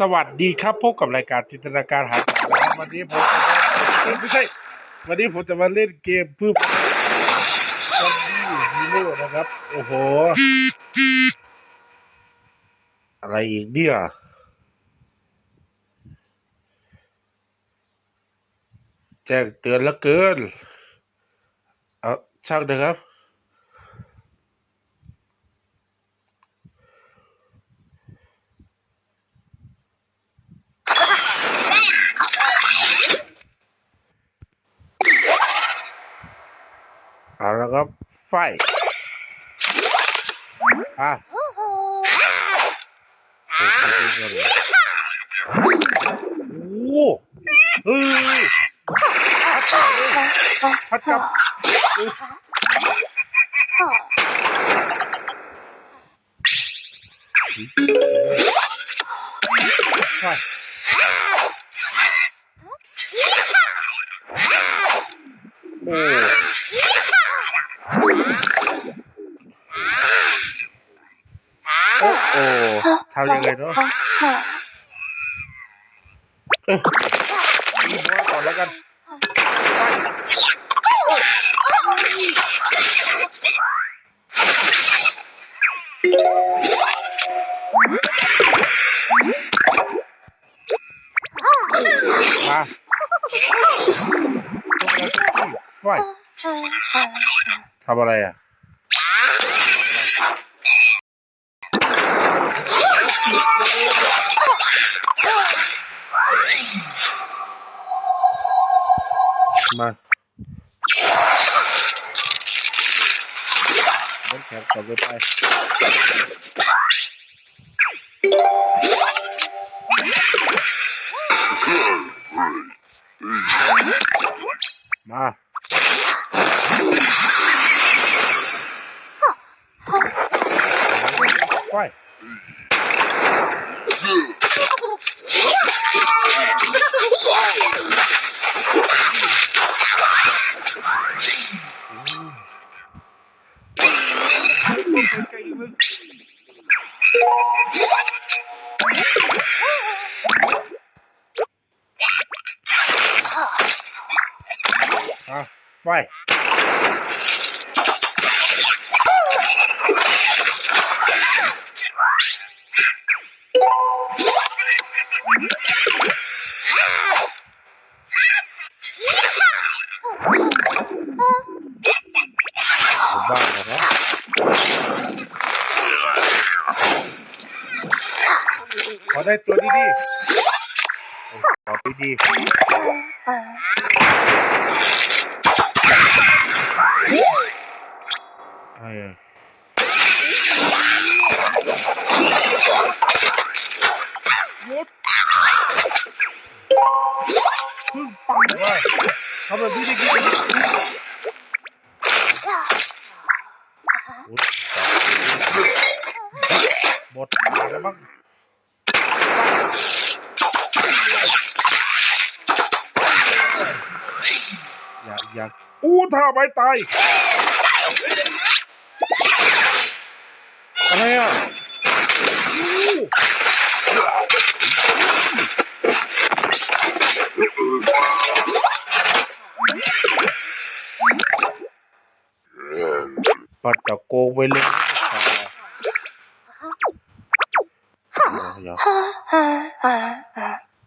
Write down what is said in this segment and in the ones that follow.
สวัสดีครับพบกับรายการจินตนาการหาสาระนะครับวันนี้ผมจะมาเอ้ยไม่ใช่ วันนี้ผมจะมาเล่นเกมเพื่อซอมบี้ฮีโร่นะครับ โอ้โห อะไรอีกเนี่ยแจ้งเตือนแล้วเกิน เอาช่างเถอะครับ เอาแล้วครับไฟอะโอ้โหเฮ้ยพัดจับไฟโอ้โอ้โอ้ ทำยังไงเนาะเออรีบว่าก่อนแล้วกันมาทำอะไรอะ Mas... Não quero fazer mais. Mas... Vai. Good. Right. ขอได้ตัวดีๆขอดีๆไอ้ยุดพึ่งปังว่าทำแบบนี้ได้กี่หมดแล้วมั้ง อยากอู้ท่าไม้ตาย อะไรอะอู้ปัดตะโกงไปเลยเดี๋ยว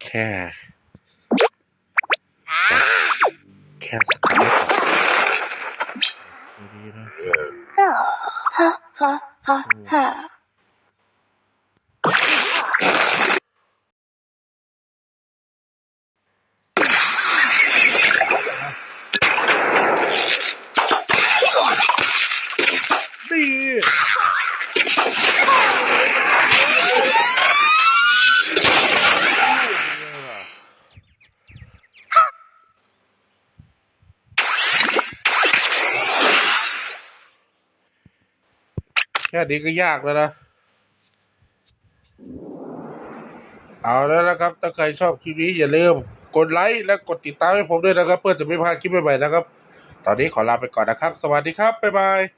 แค่ แค่สกัด Ha ha ha ha. แค่นี้ก็ยากแล้วนะ เอาแล้วนะครับ ถ้าใครชอบคลิปนี้อย่าลืมกดไลค์และกดติดตามให้ผมด้วยนะครับ เพื่อจะไม่พลาดคลิปใหม่ๆนะครับ ตอนนี้ขอลาไปก่อนนะครับ สวัสดีครับ บ๊ายบาย